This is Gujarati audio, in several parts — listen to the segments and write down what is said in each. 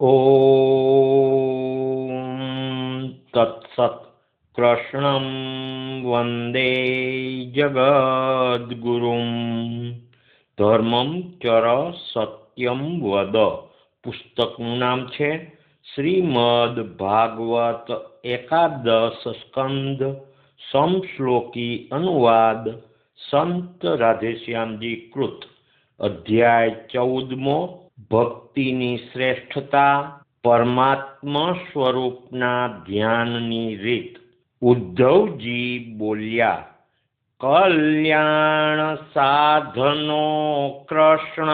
ॐ तत्सत् कृष्णं વંદે જગદ્ગુરુમ ધર્મમ ચર સત્યમ વદ પુસ્તકનું નામ છે શ્રીમદ ભાગવત એકાદશ સ્કંદ સમશ્લોકી અનુવાદ સંત રાધેશ્યામજી કૃત અધ્યાય ચૌદમો ભક્તિની શ્રેષ્ઠતા પરમાત્મા સ્વરૂપના ધ્યાનની રીત. ઉદ્ધવજી બોલ્યા, કલ્યાણ સાધનો કૃષ્ણ,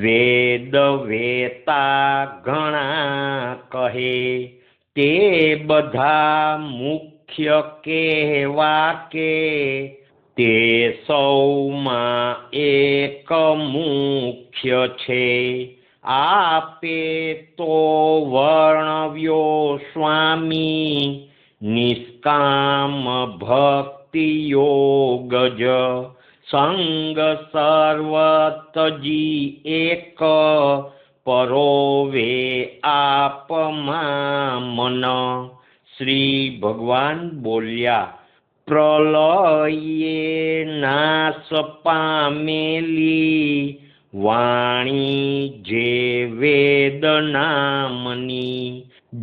વેદ વેતા ઘણા કહે, તે બધા મુખ્ય કહેવા કે તે સૌમાં એક મુખ્ય છે. આપે તો વર્ણવ્યો સ્વામી, નિષ્કામ ભક્તિ યોગ જ સંગ સર્વતજી એક, પરોવે આપમાં મન. શ્રી ભગવાન બોલ્યા પ્રલયે નાશ પામેલી વાણી જે વેદ નામની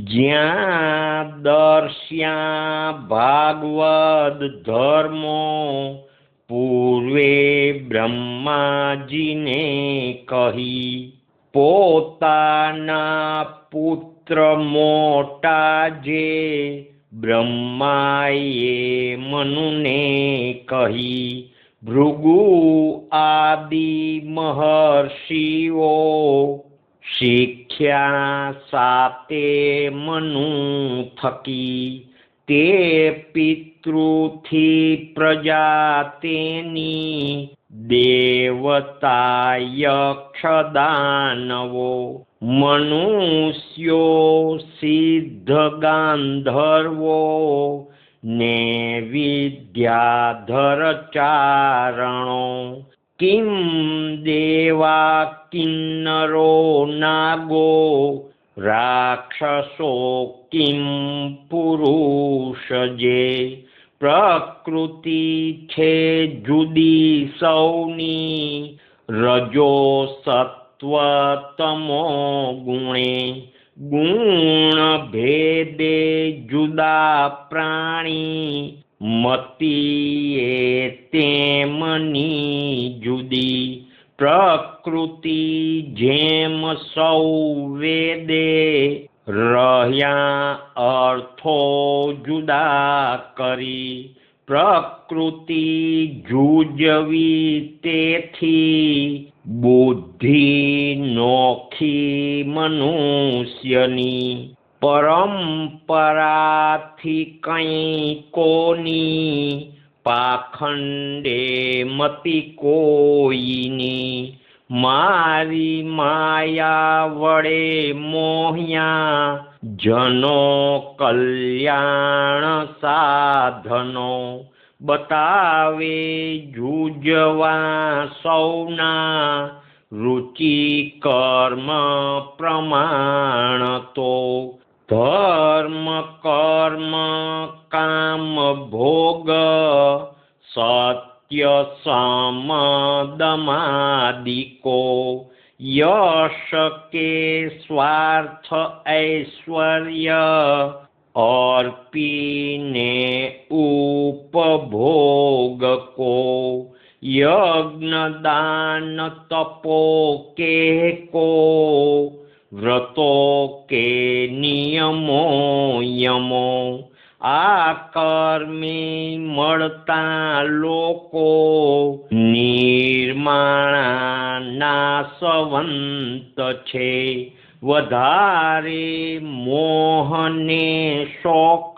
જ્યાં દર્શ્યા ભાગવદ ધર્મો પૂર્વે બ્રહ્માજીને કહી પોતાના પુત્ર મોટા જે બ્રહ્માએ મનુને કહી, ભૃગુ આદિ મહર્ષિઓ, શીખ્યા સાતે મનુ થકી. તે પિતૃથી પ્રજા તેની દેવતા યક્ષદાનવો મનુષ્યો સિદ્ધ ગાંધર્વો ને વિદ્યાધર ચારણો. કિમ દેવા કિન્નરો નાગો? રાક્ષસો કિમ પુરુષજે પ્રકૃતિ છે જુદી સૌની. રજો સત્વ તમો ગુણે ગુણ ભેદે જુદા પ્રાણી મતીએ તેમની જુદી પ્રકૃતિ જેમ સૌ વેદે રહ્યા અર્થો જુદા કરી પ્રકૃતિ જુજવી તેથી बुद्धिनोखी मनुष्यनि परम्पराथिकैकोनि पाखण्डे मतिकोयिनि मारि माया वडे मोह्या जनो कल्याणसाधनो बतावे जुजवा सौना रुचि कर्म प्रमाणतो धर्म कर्म काम भोग सत्यमादिको यशके स्वार्थ ऐश्वर्य અર્પીને ઉપભોગ કો યજ્ઞ તપો કે કો, વ્રતો કે નિયમો યમો. આ કર્મી મળતા લોકો નિર્માણા નાસવંત છે. વધારે મોહને શોક,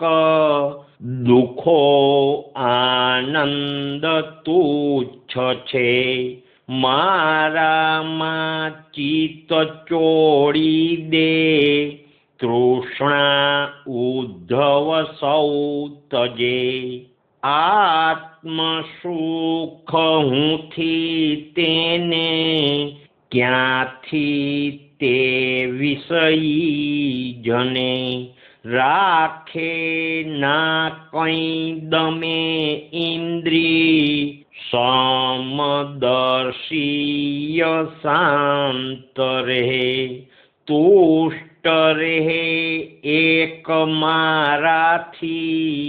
દુઃખો આનંદ તુચ્છ છે. મારામાં ચિત્ત ચોડી દે, તૃષ્ણા ઉદ્ધવ સૌ તજે આત્મ સુખ હુંથી તેને ક્યાંથી તે વિષયી જને રાખે ના કઈ દમે ઇન્દ્રી સમદર્શીય શાંત રહે તુષ્ટ રહે એક મારાથી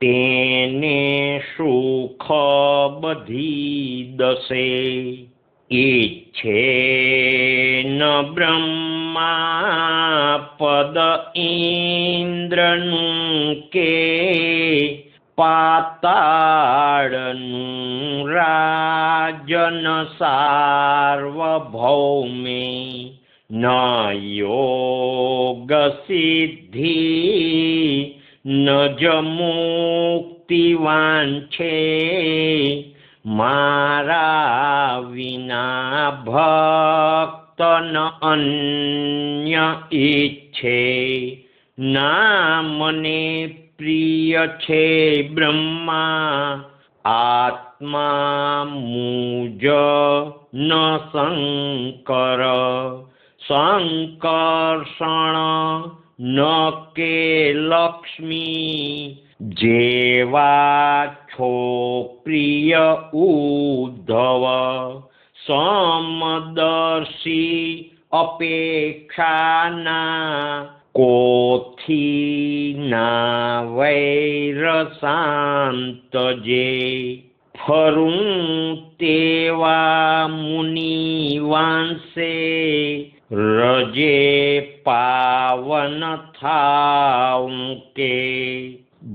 તેને સુખ બધી દશે ઈચ્છે ન બ્રહ્મા પદ ઇન્દ્રનું કે પાતાળનું રાજન સાર્વભૌમે ન યોગ સિદ્ધિ ન જ મુક્તિવાન છે भक्न अन्य इच्छे। नामने प्रियछे ब्रह्मा। आत्मा मुज न शङ्कर। सङ्कर्षण न के लक्ष्मी। जेवा प्रिय उद्धव समदर्शी अपेक्षाना फरु वैरसान्तजे मुनि मुनिवांसे रजे पावनथाङ्के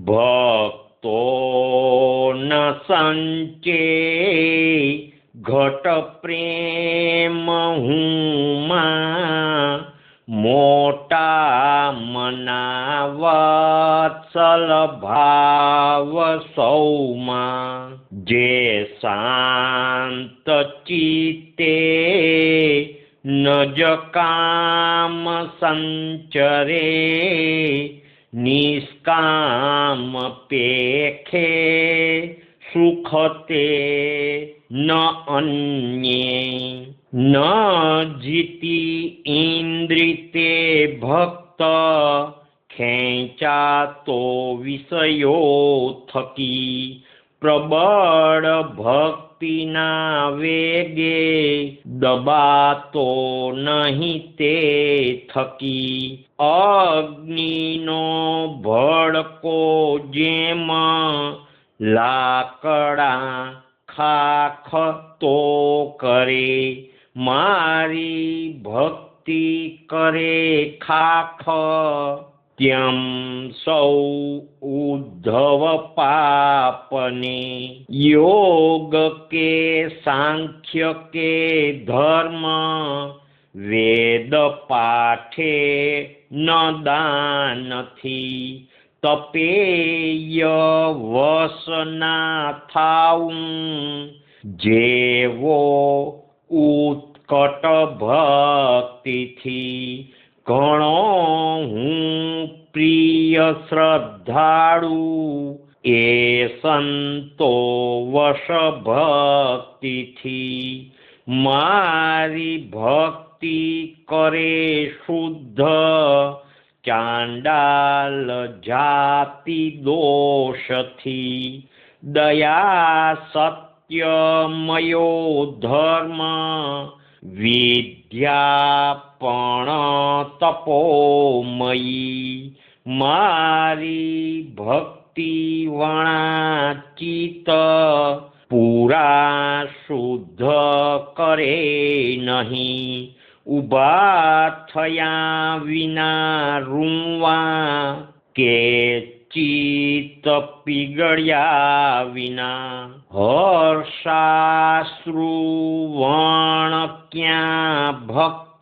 भक् ो न सञ्चे घटप्रे महु मा मोटा जे शान्तचित्ते न जकामसञ्चरे પાવન થાઉં કે ભક્તો ન સંચે ઘટ પ્રેમ હું માં મોટા મનાવત્સલ ભાવ સૌમાં જે શાંત ચિત્તે ન જ કામ સંચરે નિષ્કામ પેખે સુખ ન અન્યે ન જીતી ઇન્દ્રિતે ભક્ત ખેંચાતો વિષયો થકી પ્રબળ ભક્તિના વેગે દબાતો નહીં તે થકી. અગ્નિનો ભડકો જેમ લાકડા ખાખ તો કરે, મારી ભક્તિ કરે ખાખ ત્યમ સૌ ઉદ્ધવ योगके યોગ કે સાંખ્ય કે ધર્મ વેદ પાઠે ન દાનથી તપેય વસના થાઉં જેવો ઉત્કટ ભક્તિથી ઘણો હું પ્રિય શ્રદ્ધાળુ. એ સંતો વશ ભક્તિથી મારી ભક્તિ કરે શુદ્ધ. ચાંડાલ જાતિ દોષથી દયા સત્યમયો ધર્મ વિદ્યા तपोमयी पुरा शुद्ध करे नहि। उबाथया विना रुवा। केचित्पिगड्या विना। हर्षाश्रुवणक्या भक्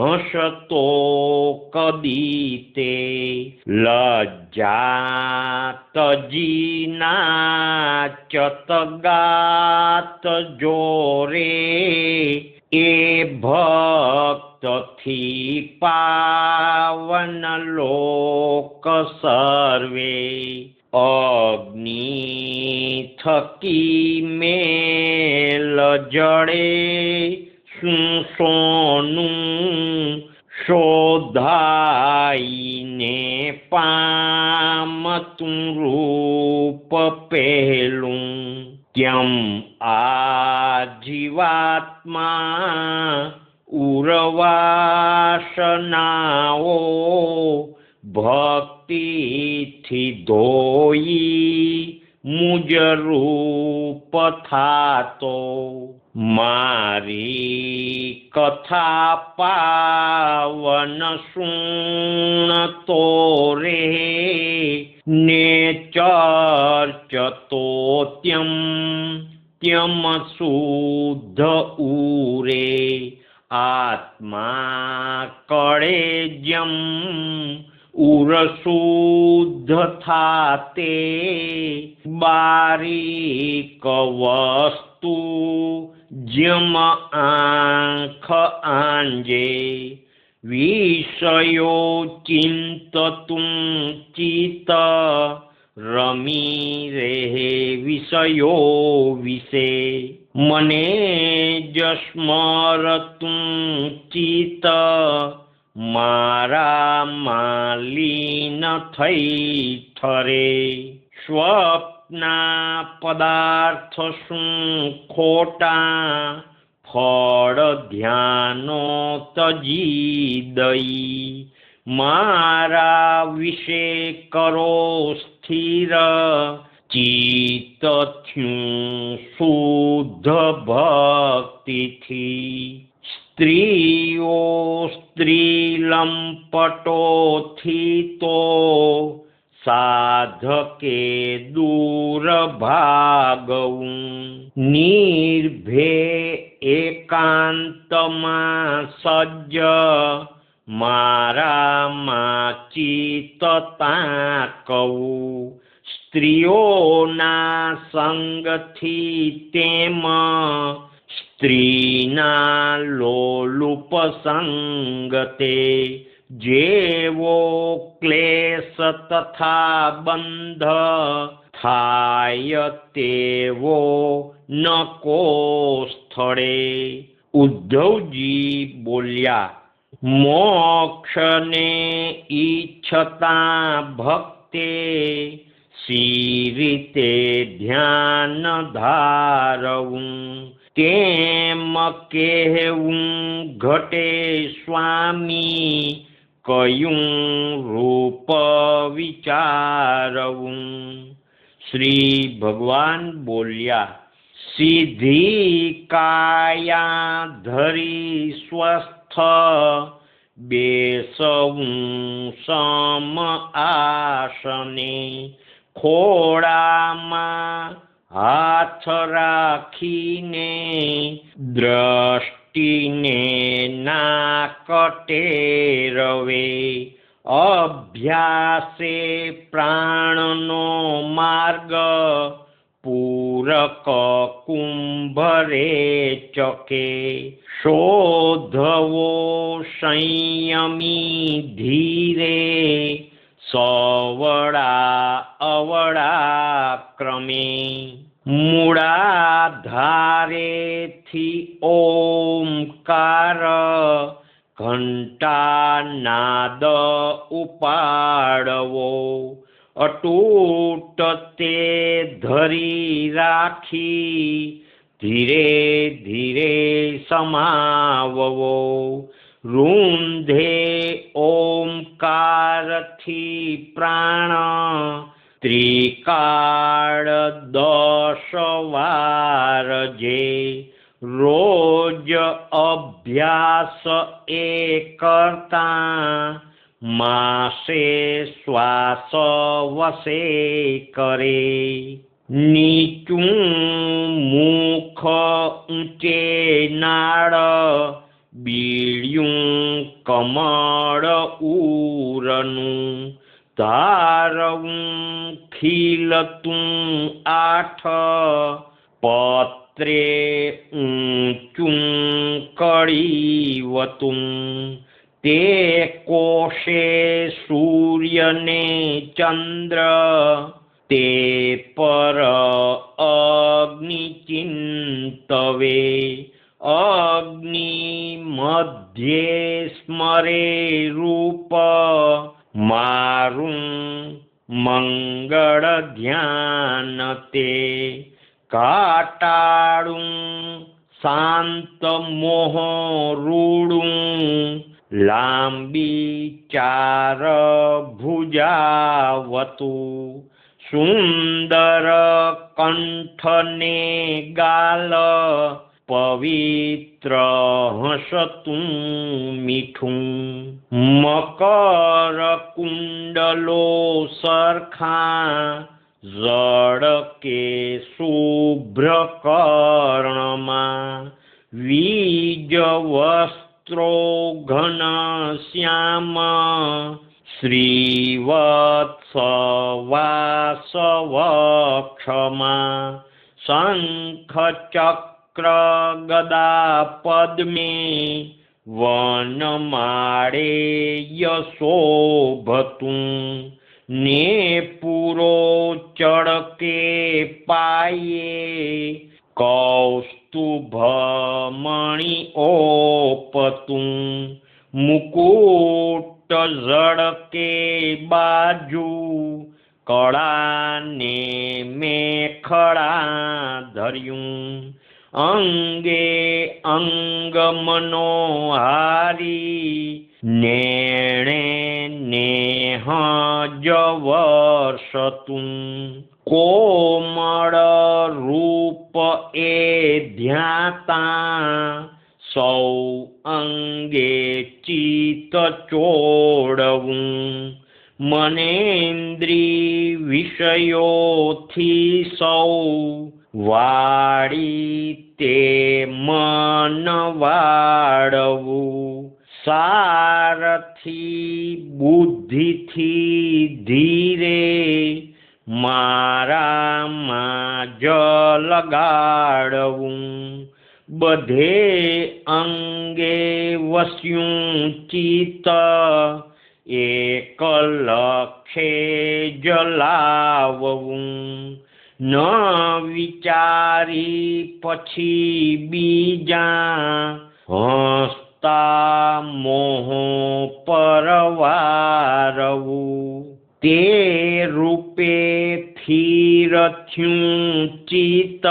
અંતર શુદ્ધિ ન તે વિના હૈયા દ્રવે ગદ ગદ થઈ વદીરે રૂવે ઘણું તો હસતો કદી તે સોનું શોધાઈને પામતું રૂપ પહેલું કેમ આ જીવાત્મા ઉરવાસનાઓ ભક્તિથી ધોઈ મુજ રૂપ થાતો. મારી કથા પાવન સુણતો રે ને ચર્ચતો ત્યમ ત્યમ શુદ્ધ ઉરે. આત્મા કળે જમ ઉરશુદ્ધ થાતે. બારીક વસ્તુ જમ આંખ આંજે વિષયો ચિંતતું ચિત્ત રમી રહે વિષયો વિશે મને જસ્મરતું ચિત્ત મારા માલીન થઈ ઠરે સ્વપ્ના પદાર્થ શું ખોટા ફળ ધ્યાનો તજી દઈ મારા વિશે કરો સ્થિર ચિત્ત થયું શુદ્ધ ભક્તિથી સ્ત્રીઓ સ્ત્રીલંપટોથી તો નિર્ભે એકાંતમાં સજ્જ મારામાં ચિત્તતા કહું સ્ત્રીઓના સંગથી તેમ સ્ત્રીના લોલુપ સંગતે જેવો ક્લેશ તથા બંધ થાય તેવો નકો સ્થળે ઉદ્ધવજી બોલ્યા મોક્ષને ઈચ્છતા ભક્તે સી રીતે ધ્યાન ધારવું તેમ કહેવું ઘટે સ્વામી કયું રૂપ વિચારવું? શ્રી ભગવાન બોલ્યા સીધી કાયા ધરી સ્વસ્થ, બેસવું સમ આસને ખોળામાં હાથ રાખીને દ્રષ્ટિને ના કટે રવે. અભ્યાસે પ્રાણનો માર્ગ, પૂરક કુંભરે ચકે. શોધવો સંયમી ધીરે અવડા ક્રમે. મૂળાધારેથી ઓમકાર ઘંટાનાદ ઉપાડવો. અટૂટ તે ધરી રાખી ધીરે ધીરે સમાવવો. રૂંધે ઓમકારથી પ્રાણ ત્રિકાળ દશ વાર જે રોજ અભ્યાસ એ કરતા માસે શ્વાસ વસે કરે. નીચું મુખ ઊંચે નાળ બીડિયું કમળ ઉરનું ધારવું ખીલતું આઠ, પત્રે ઊંચું કળીવતું. તે કોષે સૂર્યને ચંદ્ર, તે પર અગ્નિચિંતવે અગ્નિ મધ્યે સ્મરે રૂપ મારું મંગળ ધ્યાન તે કાટાળું શાંત મોહ રૂડું લાંબી ચાર ભુજાવતું સુંદર કંઠને ગાલ પવિત્ર હસતું મીઠું મકર કુંડલો સરખા જળ કે શુભ્ર કર્ણમાં વીજ વસ્ત્રો ઘન શ્યામ શ્રીવત્સવાસવક્ષમાં શંખ ચક્ર ગદા પદ્મે વનમાળે યશોભતું. ને પૂરો ચડકે પાયે કૌસ્તુભમણી ઓપતું. મુકુટ ઝડકે બાજુ કળાને મેં ખળા ધર્યું. અંગે અંગ મનોહારી નેણે નેહ જવર્ષતું કોમળ રૂપ એ ધ્યાતા સૌ અંગે ચિત ચોડવું મનેન્દ્રી વિષયોથી સૌ વાળી તે મન વાળવું, સારથી, બુદ્ધિથી ધીરે મારામાં જ લગાડવું. બધે અંગે વસ્યું ચિત્ત, એક લખે જલાવવું. ન વિચારી પછી બીજા હસતા મોહ પરવારવું તે રૂપે ફીરથ્યું ચિત્ત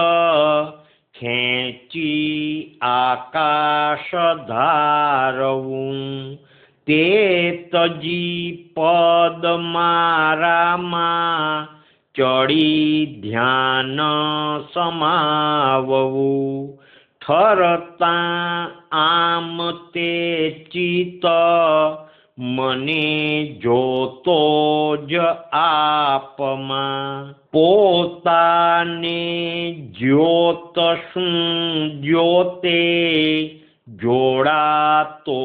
ખેંચી આકાશ ધારવું તે તજી પદ મારામાં ચડી ધ્યાન સમાવવું. ઠરતા આમ તે ચિત્ત મને જોતો જ આપમાં. પોતાને જ્યોત શું જ્યોતે જોડાતો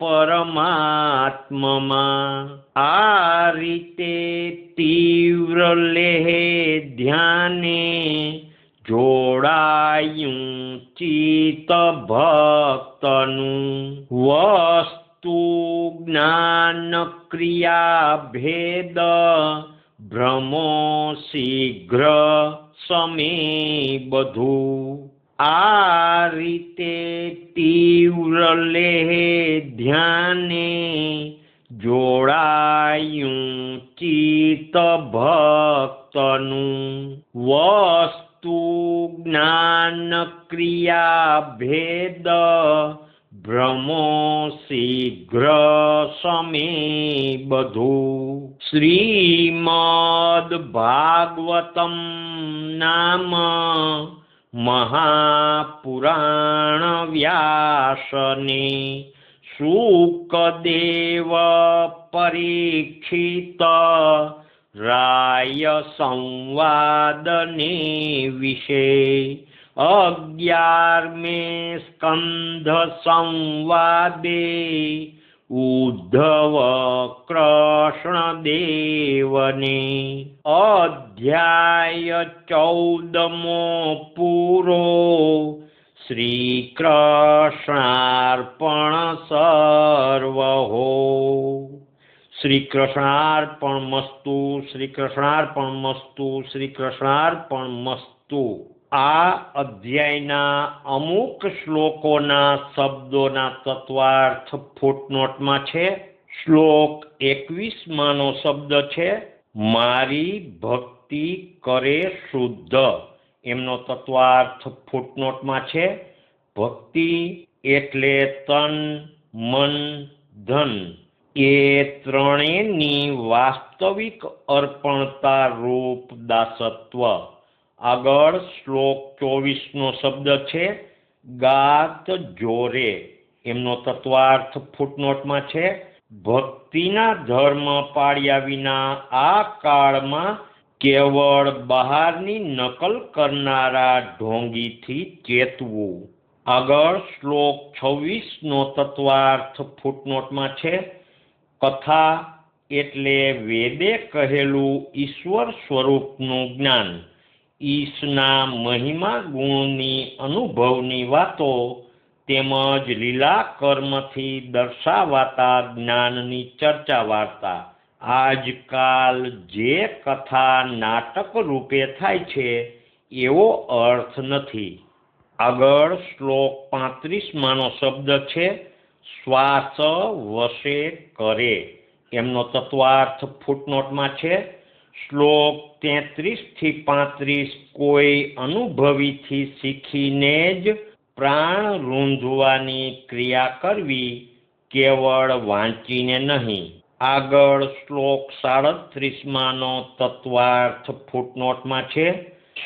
પરમાત્મમાં. આ રીતે તીવ્ર લેહે ધ્યાને જોડાયું ચિત્ત ભક્તનું. વસ્તુ જ્ઞાન ક્રિયા ભેદ ભ્રમો શીઘ્ર સમે બધું. આ રીતે તીવ્ર લેહે ધ્યાને જોડાયું ચિત્ત ભક્તનું વસ્તુ જ્ઞાન ક્રિયા ભેદ ભ્રમો શીઘ્ર સમે બધું. શ્રીમદ ભાગવતમ નામ हापुराणव्यासने शुकदेवपरीक्षित रायसंवादने विषे अज्ञार्मे स्कन्धसंवादे ઉદ્ધવ કૃષ્ણદેવને અધ્યાય ચૌદમો પૂરો શ્રીકૃષ્ણાર્પણ સર્વહો શ્રીકૃષ્ણાર્પણ મસ્તુ શ્રીકૃષ્ણાર્પણ મસ્તુ શ્રીકૃષ્ણાર્પણ મસ્તુ આ અધ્યાયના અમુક શ્લોકોના શબ્દોના તત્વાર્થ ફૂટનોટમાં છે. શ્લોક એકવીસમાંનો શબ્દ છે, મારી ભક્તિ કરે શુદ્ધ. એમનો તત્વાર્થ ફૂટનોટમાં છે, ભક્તિ એટલે તન, મન, ધન. એ ત્રણેયની વાસ્તવિક અર્પણતા રૂપ દાસત્વ. આગળ શ્લોક ચોવીસનો શબ્દ છે, ગાત જોરે. એમનો તત્વાર્થ ફૂટનોટમાં છે, ભક્તિના ધર્મ પાળ્યા વિના આ કાળમાં કેવળ બહારની નકલ કરનારા ઢોંગીથી ચેતવું. આગળ શ્લોક છવ્વીસનો તત્વાર્થ ફૂટનોટમાં છે, કથા એટલે વેદે કહેલું ઈશ્વર સ્વરૂપનું જ્ઞાન. ઈશના મહિમા ગુણની અનુભવની વાતો તેમજ લીલા કર્મથી દર્શાવાતા જ્ઞાનની ચર્ચા વાર્તા. આજકાલ જે કથા નાટક રૂપે થાય છે, એવો અર્થ નથી. આગળ શ્લોક પાંત્રીસમાંનો શબ્દ છે, શ્વાસ વશે કરે. એમનો તત્વાર્થ ફૂટનોટમાં છે શ્લોક તેત્રીસથી પાંત્રીસ કોઈ અનુભવીથી શીખીને જ પ્રાણ રૂંધવાની ક્રિયા કરવી કેવળ વાંચીને નહીં. આગળ શ્લોક સાડત્રીસમાંનો તત્વાર્થ ફૂટનોટમાં છે.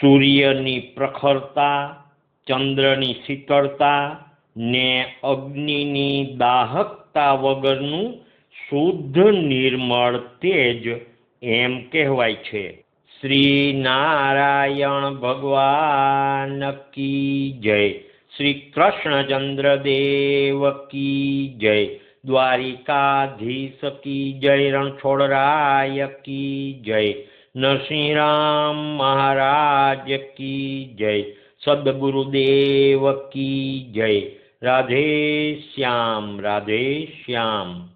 સૂર્યની પ્રખરતા, ચંદ્રની શીતળતા ને અગ્નિની દાહકતા વગરનું શુદ્ધ નિર્મળ તેજ એમ કહેવાય છે. શ્રી નારાયણ ભગવાન કી જય. શ્રી કૃષ્ણચંદ્ર દેવ કી જય. દ્વારિકાધીશ કી જય. રણછોડરાય કી જય. નરસિંહરામ મહારાજ કી જય. સદગુરુદેવ કી જય. રાધે શ્યામ રાધે શ્યામ.